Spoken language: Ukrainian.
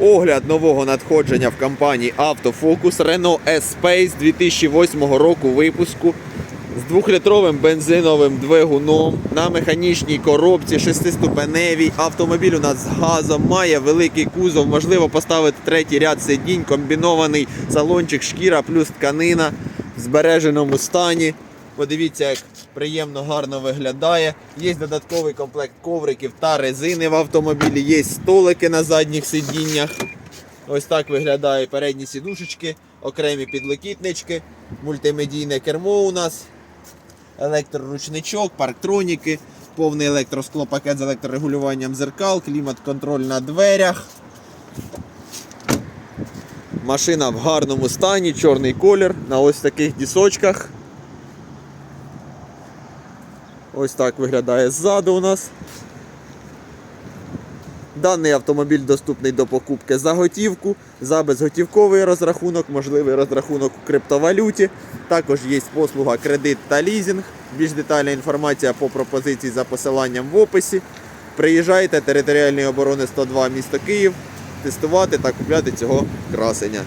Огляд нового надходження в компанії Автофокус Renault S-Space 2008 року випуску з двохлітровим бензиновим двигуном на механічній коробці, шестиступеневій. Автомобіль у нас з газом, має великий кузов, можливо поставити третій ряд сидінь, комбінований салончик, шкіра плюс тканина в збереженому стані. Подивіться, як приємно гарно виглядає. Є додатковий комплект ковриків та резини в автомобілі, є столики на задніх сидіннях. Ось так виглядає передні сідушечки, окремі підлокітнички, мультимедійне кермо у нас, електроручничок, парктроніки, повний електросклопакет з електрорегулюванням зеркал, клімат-контроль на дверях. Машина в гарному стані, чорний колір на ось таких дісочках. Ось так виглядає ззаду у нас. Даний автомобіль доступний до покупки за готівку, за безготівковий розрахунок, можливий розрахунок у криптовалюті. Також є послуга кредит та лізинг. Більш детальна інформація по пропозиції за посиланням в описі. Приїжджайте територіальної оборони 102 місто Київ, тестувати та купляти цього красення.